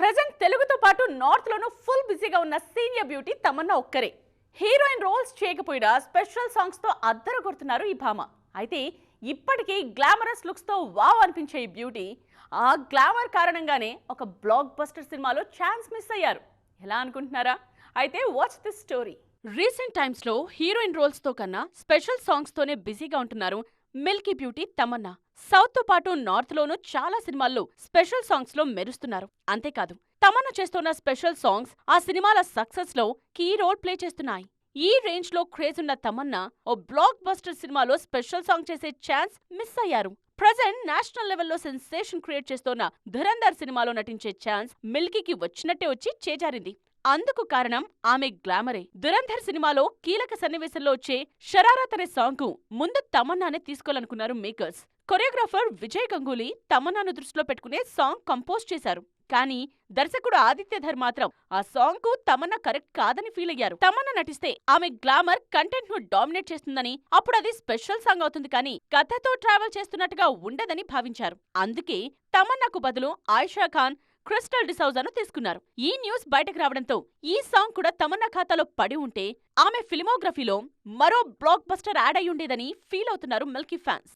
Present తెలుగుతో పాటు north లోను full బిజీగా ఉన్న సీనియర్ బ్యూటీ తమన్నా ఒక్కరే హీరోయిన్ రోల్స్ చేయకపోయినా స్పెషల్ సాంగ్స్తో అద్దరు కొడుతున్నారు ఈ భామ. అయితే ఇప్పటికీ గ్లామరస్ లుక్స్తో వావ్ అనిపించే ఈ బ్యూటీ ఆ గ్లామర్ కారణంగానే ఒక బ్లాక్ బస్టర్ సినిమాలో ఛాన్స్ మిస్ అయ్యారు. ఎలా అనుకుంటున్నారా? అయితే వాచ్ దిస్ స్టోరీ రీసెంట్ టైమ్స్లో హీరోయిన్ రోల్స్తో కన్నా స్పెషల్ సాంగ్స్ తోనే బిజీగా ఉంటున్నారు మిల్కీ బ్యూటీ తమన్నా. సౌత్తో పాటు నార్త్లోనూ చాలా సినిమాల్లో స్పెషల్ సాంగ్స్లో మెరుస్తున్నారు. అంతేకాదు తమన్నా చేస్తున్న స్పెషల్ సాంగ్స్ ఆ సినిమాల సక్సెస్లో కీ రోల్ ప్లే చేస్తున్నాయి. ఈ రేంజ్లో క్రేజ్ ఉన్న తమన్నా ఓ బ్లాక్ బస్టర్ సినిమాలో స్పెషల్ సాంగ్ చేసే ఛాన్స్ మిస్ అయ్యారు. ప్రజెంట్ నేషనల్ లెవెల్లో సెన్సేషన్ క్రియేట్ చేస్తోన్న ధురంధర్ సినిమాలో నటించే ఛాన్స్ మిల్కీకి వచ్చినట్టే వచ్చి చేజారింది. అందుకు కారణం ఆమె గ్లామరే. దురంధర్ సినిమాలో కీలక సన్నివేశంలో వచ్చే షరారత్ అనే సాంగ్ ముందు తమన్నానే తీసుకోవాలనుకున్నారు మేకర్స్. కొరియోగ్రాఫర్ విజయ్ గంగూలీ తమన్నాను దృష్టిలో పెట్టుకునే సాంగ్ కంపోజ్ చేశారు. కానీ దర్శకుడు ఆదిత్యధర్ మాత్రం ఆ సాంగ్కు తమన్నా కరెక్ట్ కాదని ఫీల్ అయ్యారు. తమన్నా నటిస్తే ఆమె గ్లామర్ కంటెంట్ను డామినేట్ చేస్తుందని అప్పుడు అది స్పెషల్ సాంగ్ అవుతుంది కానీ కథతో ట్రావెల్ చేస్తున్నట్టుగా ఉండదని భావించారు. అందుకే తమన్నాకు బదులు ఆయిషా ఖాన్ క్రిస్టల్ డిసౌజాను తీసుకున్నారు. ఈ న్యూస్ బయటకు రావడంతో ఈ సాంగ్ కూడా తమన్నా ఖాతాలో పడి ఉంటే ఆమె ఫిల్మోగ్రఫీలో మరో బ్లాక్ బస్టర్ యాడ్ అయ్యుండేదని ఫీల్ అవుతున్నారు మిల్కీ ఫ్యాన్స్.